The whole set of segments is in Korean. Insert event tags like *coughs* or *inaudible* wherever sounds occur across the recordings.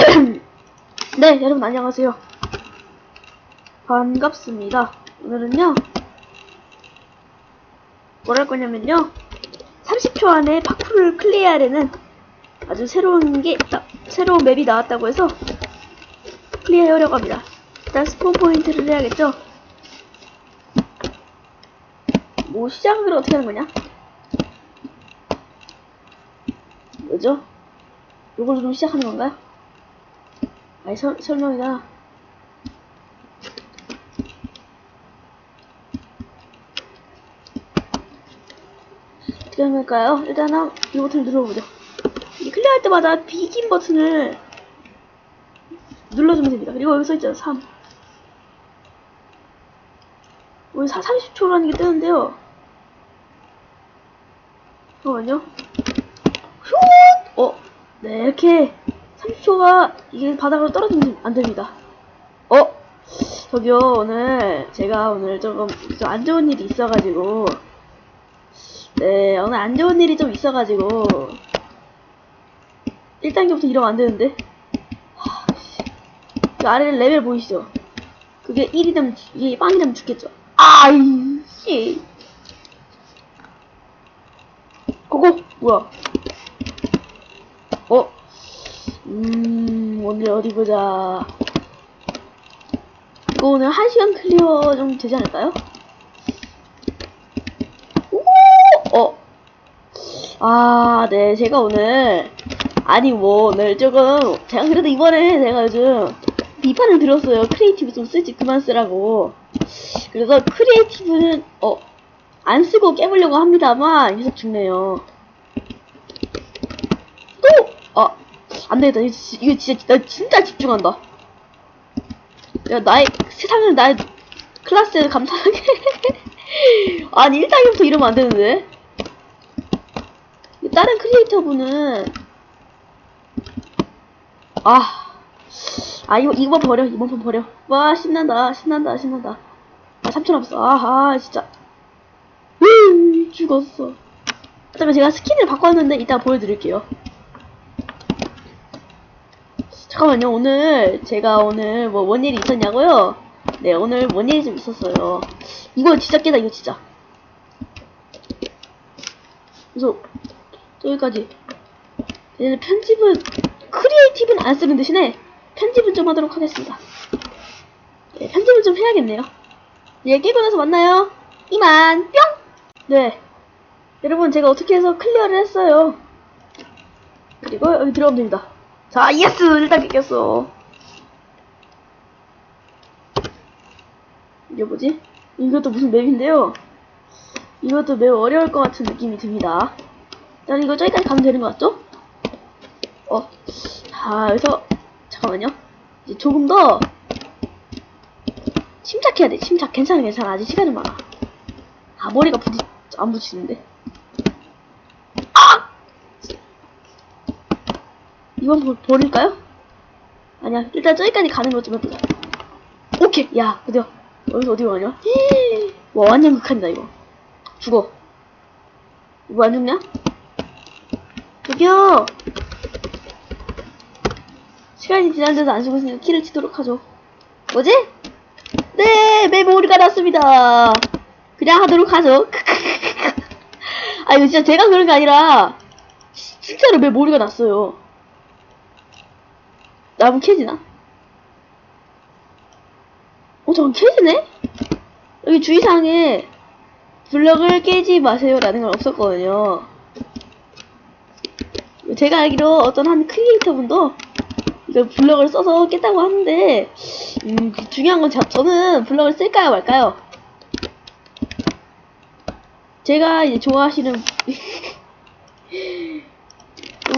*coughs* 네, 여러분 안녕하세요. 반갑습니다. 오늘은요, 뭘할 거냐면요, 30초 안에 파쿠르를 클리어하려는 아주 새로운 게, 나- 새로운 맵이 나왔다고 해서 클리어하려고 합니다. 일단 스폰 포인트를 해야겠죠? 뭐, 시작을 어떻게 하는 거냐? 뭐죠? 요걸로 좀 시작하는 건가요? 아니 설, 설명이다 어떻게 하면 될까요? 일단은 이 버튼을 눌러보죠. 이 클리어할 때마다 비긴 버튼을 눌러주면 됩니다. 그리고 여기 써있잖아 3 여기 4, 30초라는 게 뜨는데요. 잠깐만요. 후! 어, 네, 이렇게 30초가 이게 바닥으로 떨어지면 안 됩니다. 어, 저기요, 오늘 제가 오늘 조금 좀 안 좋은 일이 있어가지고, 네, 오늘 안 좋은 일이 좀 있어가지고, 1단계부터 이러면 안 되는데. 그 아래 레벨 보이시죠? 그게 1이 되면, 죽- 이게 빵이 되면 죽겠죠? 아이, 씨. 고고! 뭐야? 어? 음, 오늘 어디 보자. 이거 오늘 1시간 클리어 좀 되지 않을까요? 오! 어. 아, 네, 제가 오늘, 아니, 뭐, 오늘 조금, 제가 그래도 이번에 제가 요즘 비판을 들었어요. 크리에이티브 좀 쓰지, 그만 쓰라고. 그래서 크리에이티브는, 어, 안 쓰고 깨보려고 합니다만, 계속 죽네요. 또! 아, 안 되겠다. 이거, 지- 이거 진짜, 나 진짜 집중한다. 야, 나의, 세상을 나의 클래스에 감사하게. *laughs* 아니, 1단계부터 이러면 안 되는데. 다른 크리에이터분은, 아, 아, 이거, 이거 버려. 이번 번 버려. 와, 신난다. 신난다. 신난다. 아, 3천 없어. 아, 아, 진짜. 으, 죽었어. 그다음에 제가 스킨을 바꿨는데 이따 보여드릴게요. 잠깐만요. 오늘 제가 오늘 뭐 뭔 일이 있었냐고요? 네, 오늘 뭔 일이 좀 있었어요. 이거 진짜 깨다 이거 진짜. 그래서 여기까지. 얘는 편집은 크리에이티브는 안 쓰는 대신에 편집은 좀 하도록 하겠습니다. 네, 편집은 좀 해야겠네요. 예, 깨고 나서 만나요. 이만 뿅. 네. 여러분 제가 어떻게 해서 클리어를 했어요. 그리고 여기 들어가면 됩니다. 자, 예스! 일단 깼어. 이게 뭐지? 이것도 무슨 맵인데요. 이것도 매우 어려울 것 같은 느낌이 듭니다. 일단 이거 저기까지 가면 되는 것 같죠? 어. 자, 여기서, 잠깐만요. 이제 조금 더, 침착해야 돼, 침착. 괜찮아, 괜찮아. 아직 시간이 많아. 아, 머리가 부딪, 안 붙이는데. 아! 이번 버, 버릴까요? 아니야, 일단 저기까지 가는 것좀 해보자. 오케이! 야, 드디어. 여기서 어디로 가냐? 와, 완전 극한이다, 이거. 죽어. 이거 안 죽냐? 저기요! 시간이 지난데도 안 죽었으니까 키를 치도록 하죠. 뭐지? 네, 메모리가 났습니다. 그냥 하도록 하죠. *laughs* 아, 이거 진짜 제가 그런 게 아니라, 시- 진짜로 메모리가 났어요. 나무 캐지나? 어, 저건 캐지네? 여기 주의사항에 블럭을 깨지 마세요라는 건 없었거든요. 제가 알기로 어떤 한 크리에이터 분도 이거 블럭을 써서 깼다고 하는데, 음, 그 중요한 건 저, 저는 블럭을 쓸까요 말까요? 제가 이제 좋아하시는, *laughs*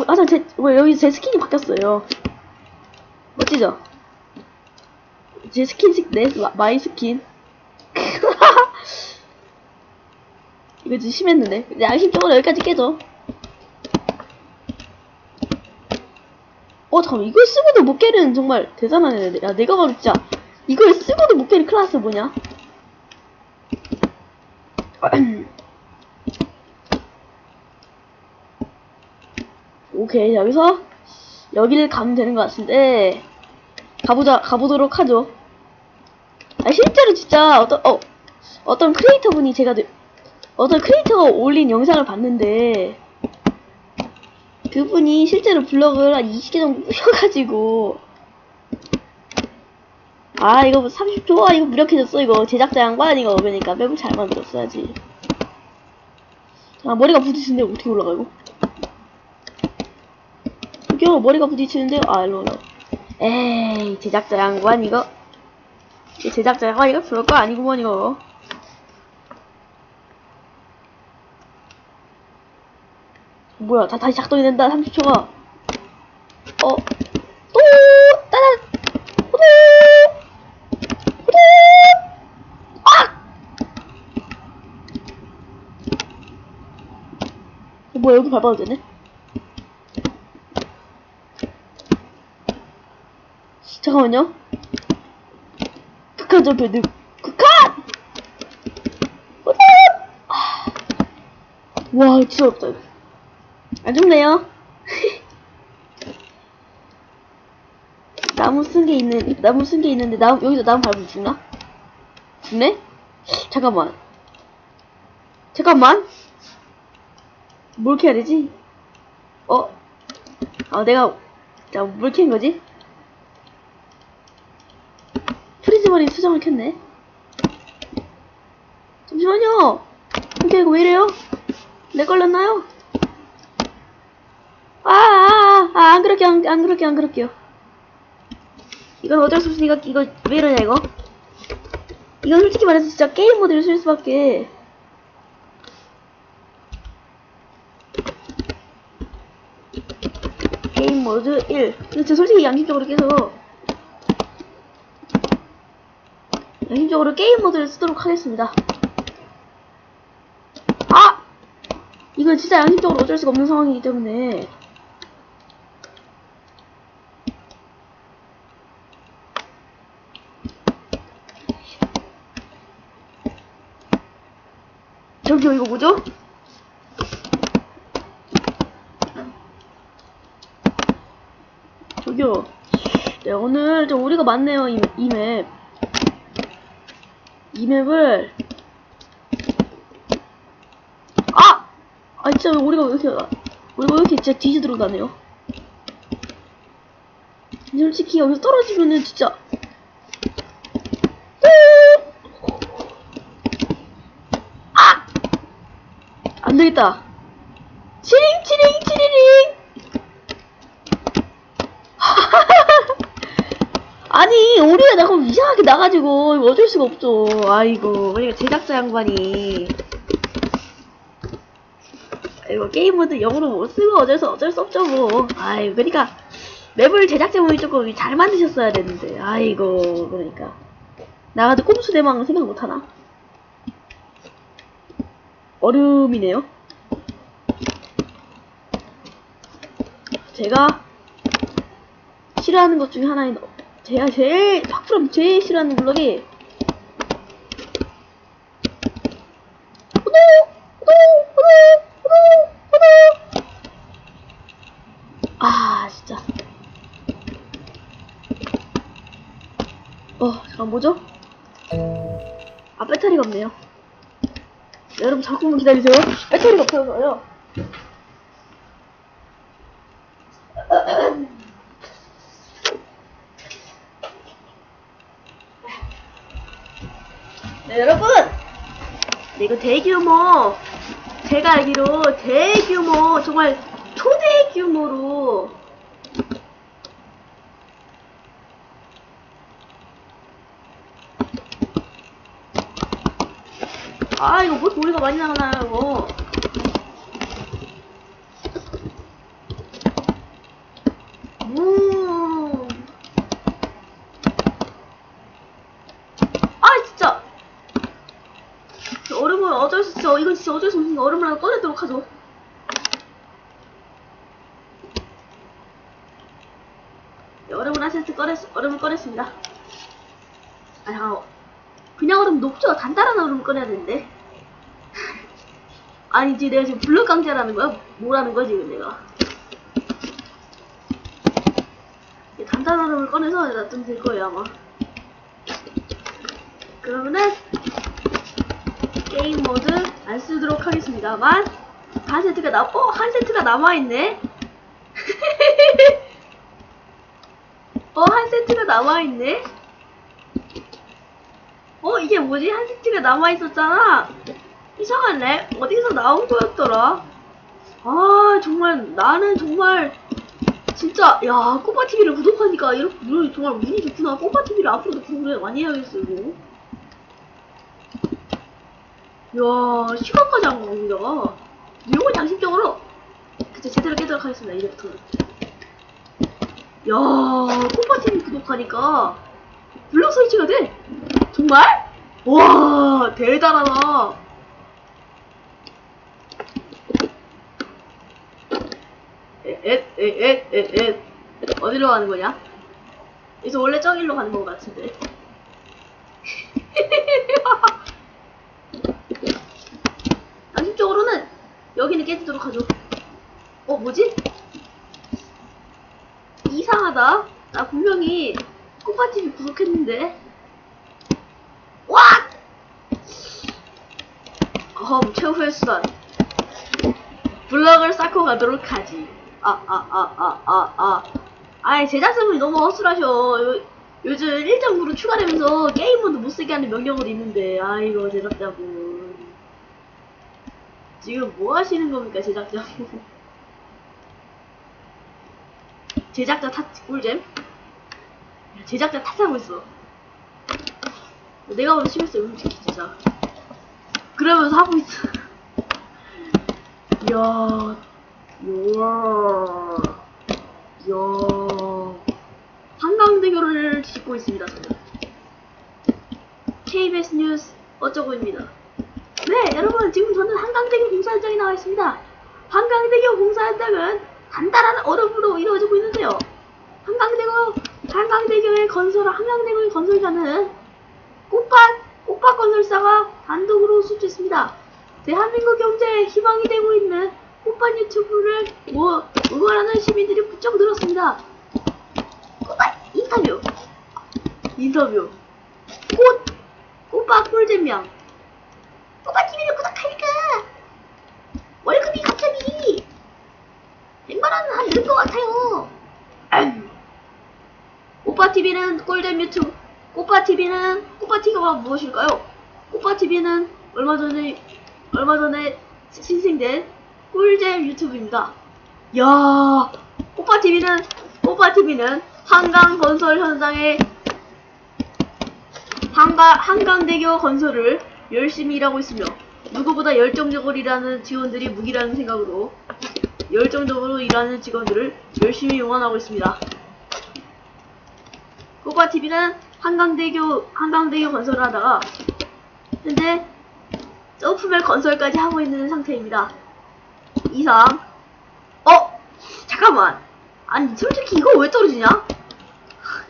아, 저, 제, 왜 여기 제 스킨이 바뀌었어요. 멋지죠? 제 스킨, 스- 내, 마- 마이 스킨. *laughs* 이거 좀 심했는데. 양심적으로 여기까지 깨져. 어, 잠깐만. 이걸 쓰고도 못 깨는 정말 대단한 애네. 야, 내가 바로 진짜. 이걸 쓰고도 못 깨는 클라스 뭐냐? *clears throat* 오케이, 여기서 여기를 가면 되는 것 같은데 가보자 가보도록 하죠. 아 실제로 진짜 어떤 어 어떤 크리에이터 분이 제가 느- 어떤 크리에이터가 올린 영상을 봤는데 그분이 실제로 블럭을 한 20개 정도 *laughs* 펴가지고 아 이거 30초? 아 이거 무력해졌어 이거. 제작자 양반 이거. 그러니까 맵을 잘 만들었어야지. 아 머리가 부딪히는데 어떻게 올라가 이거 저기요 머리가 부딪히는데 아 일로 올라 에이 제작자 양반 이거 이 제작자 양반 이거 별거 아니구먼 이거 뭐야 다 다시 작동이 된다 30초가 어 또! 따단! 호도! 호도! 아! 어, 뭐야 여기 밟아도 되네? 잠깐만요 극한 점프 늪 극한! 와 진짜 이거 안 죽네요. *laughs* 나무 쓴 게 있는 나무 쓴 게 있는데 나무 여기서 나무 밟으면 죽나? 죽네? 잠깐만. 잠깐만. 뭘 캐야 되지? 어? 아 내가 자 뭘 캔 거지? 프리즈머리 수정을 켰네. 잠시만요. 근데 이거 왜 이래요? 내 걸렸나요? 아, 아, 아, 안 그럴게요, 안, 안 그럴게요, 안 그럴게요. 이건 어쩔 수 없으니까, 이거 왜 이러냐, 이거? 이건 솔직히 말해서 진짜 게임 모드를 쓸 수밖에. 게임 모드 1. 근데 저 솔직히 양심적으로 계속, 양심적으로 게임 모드를 쓰도록 하겠습니다. 아! 이건 진짜 양심적으로 어쩔 수가 없는 상황이기 때문에. 저기요, 이거 뭐죠? 저기요. 네, 오늘 좀 우리가 많네요, 이, 이 맵. 이 맵을. 아! 아, 진짜 왜 우리가 왜 이렇게, 우리가 왜 이렇게 진짜 뒤지 들어가네요? 솔직히 여기서 떨어지면은 진짜. 아! 안 되겠다. 치링, 치링, 치리링! 아니, 우리가 나가 이상하게 나가지고, 이거 어쩔 수가 없죠. 아이고, 그러니까 제작자 양반이. 이거 게임 모드 영어로 못 쓰고 어쩔 수, 어쩔 수 없죠, 뭐. 아이, 그러니까, 맵을 제작자분이 조금 잘 만드셨어야 되는데, 아이고, 그러니까. 나가도 꼼수 대망 생각 못 하나? 얼음이네요. 제가 싫어하는 것 중에 하나인 제가 제일 확실히 제일 싫어하는 호도 아 진짜. 어 잠깐 뭐죠? 아 배터리가 없네요. 네, 여러분 잠깐만 기다리세요. 배터리가 없어서요 이거 대규모, 제가 알기로 대규모, 정말 초대규모로 아, 이거 뭐 소리가 많이 나가나요, 이거. 음. 아, 진짜! 얼음을 어쩔 수 없어. 이건 진짜 어쩔 수 없으니까 얼음을 하나 꺼내도록 하죠. 네, 얼음을 하셔서 꺼냈, 얼음을 꺼냈습니다. 아, 잠깐 그냥 얼음 녹죠? 단단한 얼음을 꺼내야 되는데. *laughs* 아니지, 내가 지금 블럭 강제라는 거야? 뭐라는 거지, 이건 내가. 간단한 을 꺼내서 놔두면 될 거예요 아마 그러면은 게임 모드 안 쓰도록 하겠습니다만 한 세트가 남, 어? 한 세트가 남아있네? *laughs* 어, 한 세트가 남아있네? 어, 이게 뭐지? 한 세트가 남아있었잖아? 이상한 래 어디서 나온 거였더라? 아, 정말, 나는 정말, 진짜, 야, 꼬파TV를 구독하니까, 이렇게, 정말 운이 좋구나. 꼬파TV를 앞으로도 구독을 많이 해야겠어, 이거. 야, 시간까지 안 여기다가. 이건 양심적으로, 그쵸, 제대로 깨도록 하겠습니다, 이제부터는. 야, 꼬파TV 구독하니까, 블록 설치가 돼! 정말? 와, 대단하다. 에에에에에 어디로 가는 거냐? 그래서 원래 저길로 가는 것 같은데. 양심적으로는 여기는 깨지도록 하죠. 어 뭐지? 이상하다. 나 분명히 꼬파TV 구독했는데. 와! 어험 최후의 수단. 블럭을 쌓고 가도록 하지. 아, 아, 아, 아, 아, 아. 아이, 제작자분이 너무 허술하셔. 요, 요즘 1.9로 추가되면서 게임 모드 못 쓰게 하는 명령어도 있는데, 아이고, 제작자분. 지금 뭐 하시는 겁니까, 제작자분? 제작자 탓, 꿀잼? 야, 제작자 탓하고 있어. 내가 오늘 심했어요, 음식, 진짜. 그러면서 하고 있어. 야, 야, 야, 한강대교를 짓고 있습니다. 저는. KBS 뉴스 어쩌고입니다. 네, 여러분 지금 저는 한강대교 공사 현장에 나와 있습니다. 한강대교 공사 현장은 간단한 얼음으로 이루어지고 있는데요. 한강대교, 한강대교의 건설, 한강대교의 건설자는 꽃밭, 꽃밭 건설사가 단독으로 수주했습니다. 대한민국 경제에 희망이 되고 있는 꽃밭 유튜브를 뭐 응원하는 시민들이 부쩍 늘었습니다. 꽃밭 인터뷰 인터뷰 꽃 꽃밭 꿀잼명 TV를 구독하니까 월급이 갑자기 100만 원은 한 는것 같아요. 꽃밭 TV는 꿀잼 유튜브 꽃밭 TV는 꽃밭 TV가 무엇일까요? 꽃밭 TV는 얼마 전에 얼마 전에 신생된 꿀잼 유튜브입니다. 야, 꼬파 TV는 꼬파 TV는 한강 건설 현장에 한강 한강대교 건설을 열심히 일하고 있으며 누구보다 열정적으로 일하는 직원들이 무기라는 생각으로 열정적으로 일하는 직원들을 열심히 응원하고 있습니다. 꼬파 TV는 한강대교 한강대교 건설을 하다가 현재 점프맨 건설까지 하고 있는 상태입니다. 이상. 어? 잠깐만. 아니, 솔직히 이거 왜 떨어지냐?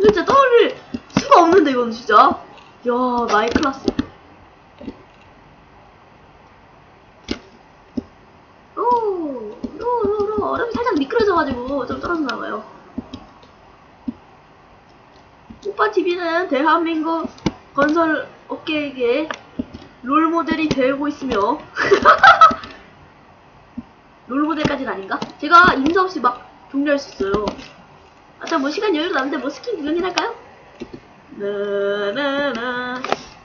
진짜 떨어질 수가 없는데, 이건 진짜. 야, 마이 클라스. 오, 로, 로, 로. 얼음이 살짝 미끄러져가지고 좀 떨어졌나봐요. 오빠 TV는 대한민국 건설 업계에게 롤 모델이 되고 있으며 *laughs* 롤 모델까지는 아닌가? 제가 인사 없이 막 종료할 수 있어요. 아까 뭐 시간 여유도 남는데 뭐 스킨 구경이나 할까요? 나나나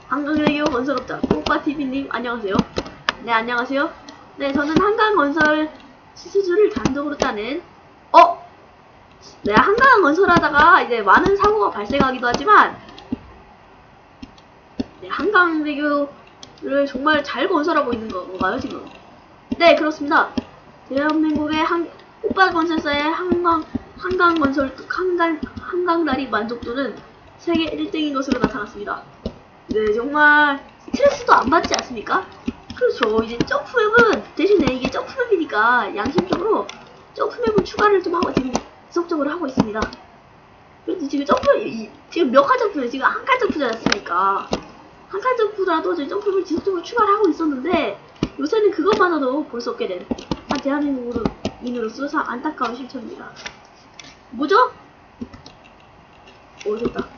한강대교 건설업자 오빠TV님 안녕하세요. 네 안녕하세요. 네 저는 한강건설 수주를 단독으로 따는 어? 네 한강 건설하다가 이제 많은 사고가 발생하기도 하지만 네 한강대교를 정말 잘 건설하고 있는 건가요 지금? 네 그렇습니다. 대한민국의 한 오빠 건설사의 한강 한강 건설 한강 한강다리 만족도는 세계 1등인 것으로 나타났습니다. 네 정말 스트레스도 안 받지 않습니까? 그렇죠. 이제 점프맵은 대신에 이게 점프맵이니까 양심적으로 점프맵을 추가를 좀 하고 지금 지속적으로 하고 있습니다. 그래도 지금 점프 이- 지금 몇 칸 점프예요? 지금 한 칸 점프지 않습니까? 한 칸 점프라도 지금 점프를 지속적으로 추가를 하고 있었는데 요새는 그것만으로도 볼수 없게 된 한 대한민국으로 인으로서 참 안타까운 실천입니다. 뭐죠? 오, 됐다.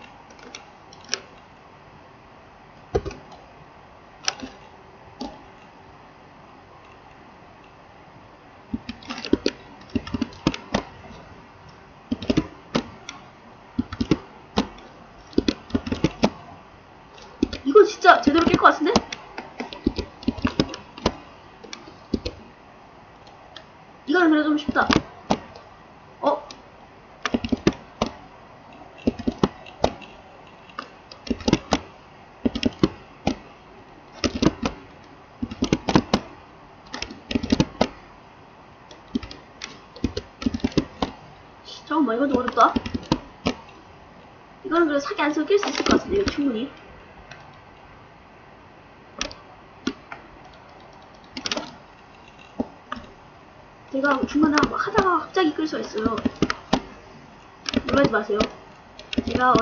이거 진짜 제대로 깰 것 같은데? 이거는 그래도 좀 쉽다. 어? 잠깐만, 좀 어렵다. 이거는 그래도 사기 안 쓰고 깰수 있을 것 같은데, 이거 충분히. 제가 중간에 막 하다가 갑자기 끌 수가 있어요. 놀라지 마세요. 제가 어...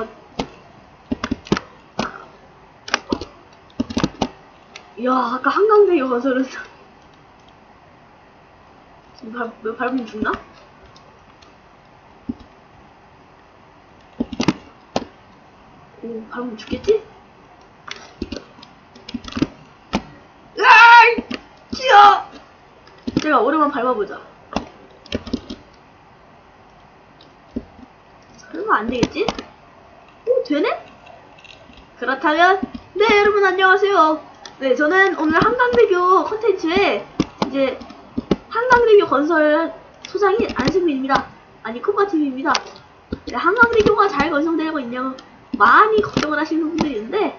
이야 아까 한강대교 건설은 *laughs* 지금 발, 왜 밟으면 죽나? 오 밟으면 죽겠지? 으아이! 튀어! 제가 오랜만 밟아보자. 설마 안 되겠지? 오, 되네? 그렇다면, 네, 여러분 안녕하세요. 네, 저는 오늘 한강대교 컨텐츠에 이제 한강대교 건설 소장인 안승민입니다. 아니, 코바TV입니다. 네, 한강대교가 잘 건설되고 있냐고 많이 걱정을 하시는 분들이 있는데,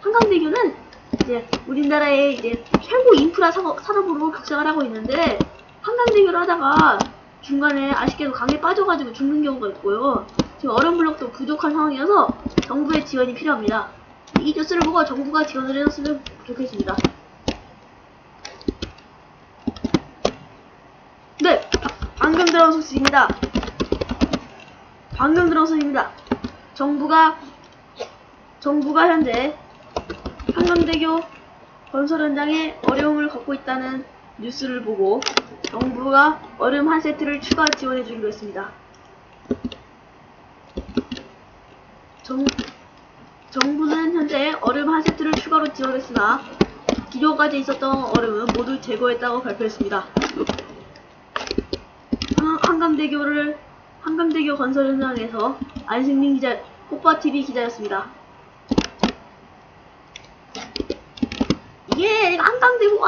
한강대교는 이제 우리나라의 이제 최고 인프라 산업으로 각성을 하고 있는데 한강대교를 하다가 중간에 아쉽게도 강에 빠져가지고 죽는 경우가 있고요. 지금 얼음 블록도 부족한 상황이어서 정부의 지원이 필요합니다. 이 뉴스를 보고 정부가 지원을 해줬으면 좋겠습니다. 네, 바- 방금 들어온 소식입니다. 방금 들어온 소식입니다. 정부가 정부가 현재 한강대교 건설 현장에 어려움을 겪고 있다는 뉴스를 보고 정부가 얼음 한 세트를 추가 지원해 주기로 했습니다. 정, 정부는 현재 얼음 한 세트를 추가로 지원했으나 기존까지 있었던 얼음은 모두 제거했다고 발표했습니다. 한- 한강대교를 한강대교 건설 현장에서 안승민 기자, 꽃바TV 기자였습니다. 이게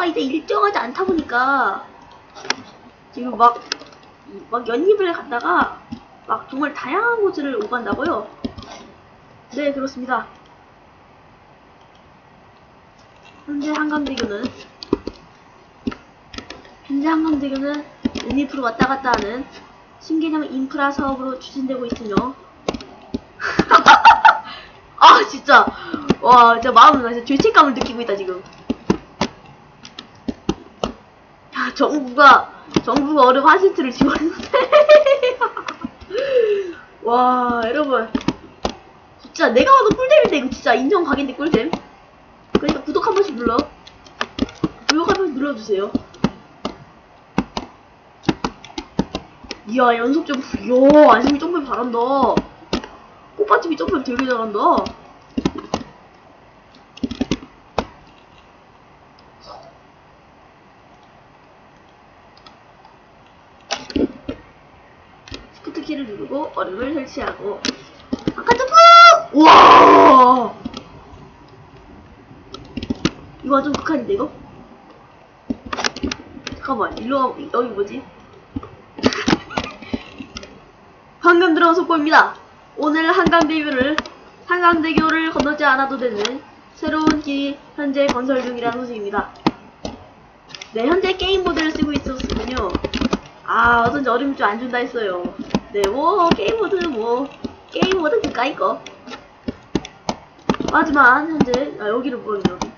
한강대교가 이제 일정하지 않다 보니까 지금 막, 막 연입을 갔다가 막 정말 다양한 곳을 오간다고요? 네, 그렇습니다. 현재 한강대교는 현재 한강대교는 연입으로 왔다 갔다 하는 신개념 인프라 사업으로 추진되고 있으며 *laughs* 아 진짜 와 진짜 마음은 진짜 죄책감을 느끼고 있다 지금 야, 정부가 정부가 한 세트를 지원했는데 와 여러분. 진짜 내가 봐도 꿀잼인데 이거 진짜 인정 각인데 꿀잼? 그러니까 구독 한 번씩 눌러. 구독 한 번씩 눌러주세요. 이야 연속 점프 이야 안심이 점프 잘한다. 꽃밭집이 점프 되게 잘한다 키를 누르고 얼음을 설치하고 아까 점프! 우와! 이거 완전 극한인데 이거? 잠깐만 일로 와 여기 뭐지? *laughs* 방금 들어온 속보입니다. 오늘 한강대교를 한강대교를 건너지 않아도 되는 새로운 길이 현재 건설 중이라는 소식입니다. 네, 현재 게임 모드를 쓰고 있었군요. 아, 어쩐지 얼음이 좀 안 준다 했어요. 네, 뭐, 게임 모드, 뭐, 게임 모드 그까이 거. 하지만, 현재, 아, 여기를 보면 여기.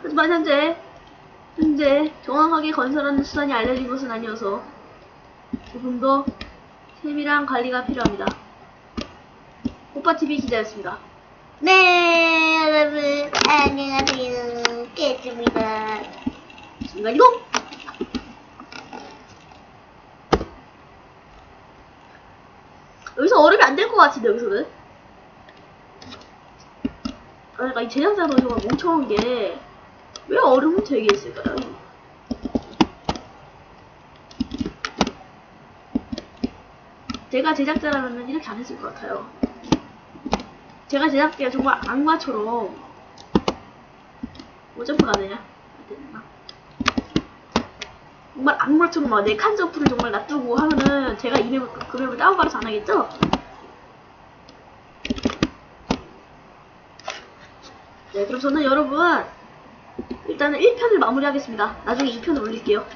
하지만 현재, 현재 정확하게 건설하는 수단이 알려진 것은 아니어서 조금 더 세밀한 관리가 필요합니다. 오빠TV 기자였습니다. 네, 여러분, 안녕하세요. 쉽게 했습니다. 순간이고! 여기서 얼음이 안 될 것 같은데, 여기서는? 그러니까 이 제작자도 정말 멍청한 게, 왜 얼음을 되게 했을까요? 제가 제작자라면 이렇게 안 했을 것 같아요. 제가 제작자가 정말 악마처럼 뭐 점프가 안 되냐? 정말 악마처럼 막내칸 점프를 정말 놔두고 하면은 제가 이 맵을 그 맵을 다운받아서 안 하겠죠? 네, 그럼 저는 여러분 일단은 1편을 마무리하겠습니다. 나중에 2편을 올릴게요.